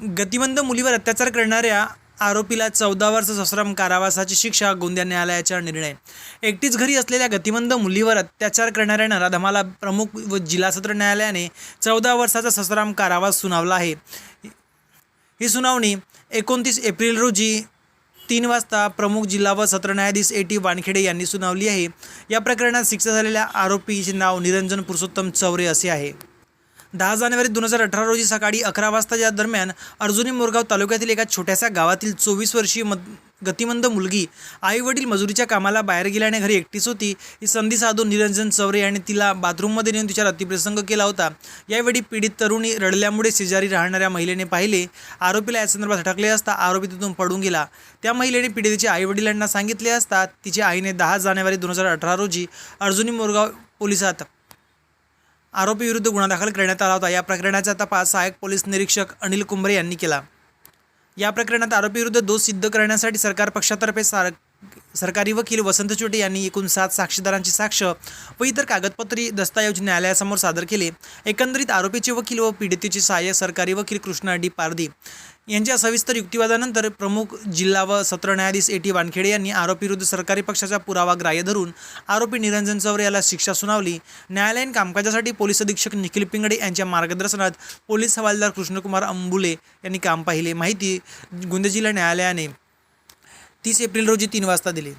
गतिमंद मुलीवर अत्याचार करणाऱ्या आरोपीला चौदा वर्ष सश्रम कारावासाची शिक्षा गोंदिया न्यायालयाचा निर्णय. एकटीच घरी असलेल्या गतिमंद मुलीवर अत्याचार करणाऱ्या नराधमाला प्रमुख व जिल्हा सत्र न्यायालयाने चौदा वर्षाचा सश्रम कारावास सुनावला आहे. ही सुनावणी एकोणतीस एप्रिल रोजी तीन वाजता प्रमुख जिल्हा व सत्र न्यायाधीश ए टी वानखेडे यांनी सुनावली आहे. या प्रकरणात शिक्षा झालेल्या आरोपीचे नाव निरंजन पुरुषोत्तम चौरे असे आहे. दहा जानेवारी दोन हजार अठरा रोजी सकाळी अकरा वाजता या दरम्यान अर्जुनी मोरगाव तालुक्यातील एका छोट्याशा गावातील चोवीस वर्षीय मद गतिमंद मुलगी आई वडील मजुरीच्या कामाला बाहेर गेल्याने घरी एकटीच होती. ही संधी साधून निरंजन चौरे यांनी तिला बाथरूममध्ये नेऊन तिच्यावर अतिप्रसंग केला होता. यावेळी पीडित तरुणी रडल्यामुळे शेजारी राहणाऱ्या महिलेने पाहिले. आरोपीला या संदर्भात हटकले असता आरोपी तिथून पडून गेला. त्या महिलेने पीडितेच्या आईवडिलांना सांगितले असता तिच्या आईने दहा जानेवारी दोन हजार अठरा रोजी अर्जुनी मोरगाव पोलिसात आरोपीविरुद्ध गुन्हा दाखल करण्यात आला होता. या प्रकरणाचा तपास सहाय्यक पोलीस निरीक्षक अनिल कुंभरे यांनी केला. या प्रकरणात आरोपीविरुद्ध दोष सिद्ध करण्यासाठी सरकार पक्षातर्फे सार सरकारी वकील वसंत चोटे यांनी एकूण सात साक्षीदारांची साक्ष व इतर कागदपत्री दस्तऐवज न्यायालयासमोर सादर केले. एकंदरीत आरोपीचे वकील व पीडितेचे सहाय्यक सरकारी वकील कृष्णा डी पारदी यांच्या सविस्तर युक्तिवादानंतर प्रमुख जिल्हा व सत्र न्यायाधीश ए टी वानखेडे यांनी आरोपीविरुद्ध सरकारी पक्षाचा पुरावा ग्राह्य धरून आरोपी निरंजन चौरे याला शिक्षा सुनावली. न्यायालयीन कामकाजासाठी पोलीस अधीक्षक निखिल पिंगडे यांच्या मार्गदर्शनात पोलीस हवालदार कृष्णकुमार अंबुले यांनी काम पाहिले. माहिती गोंदिया जिल्हा न्यायालयाने तीस एप्रिल रोजी तीन वाजता दिली.